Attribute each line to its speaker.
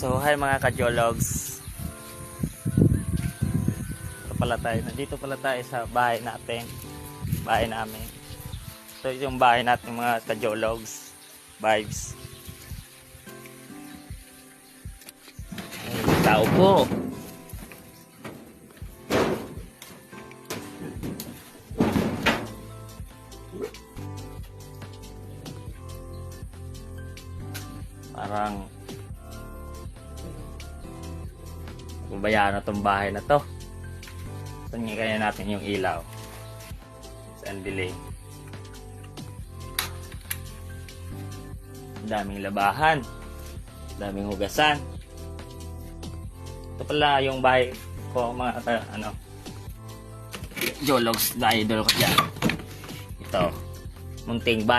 Speaker 1: So, hi mga kajologs. Ito pala tayo. Nandito pala tayo sa bahay natin. Bahay namin. Ito yung bahay natin mga kajologs. Vibes. Ay, tao po. Parang Babayaan na tong bahay na to. Saan kaya natin yung ilaw? Saan delay? Daming labahan. Daming hugasan. Ito pala yung bahay ko mga ka- ano Jologs na idol ko dyan. Ito. Munting bahay.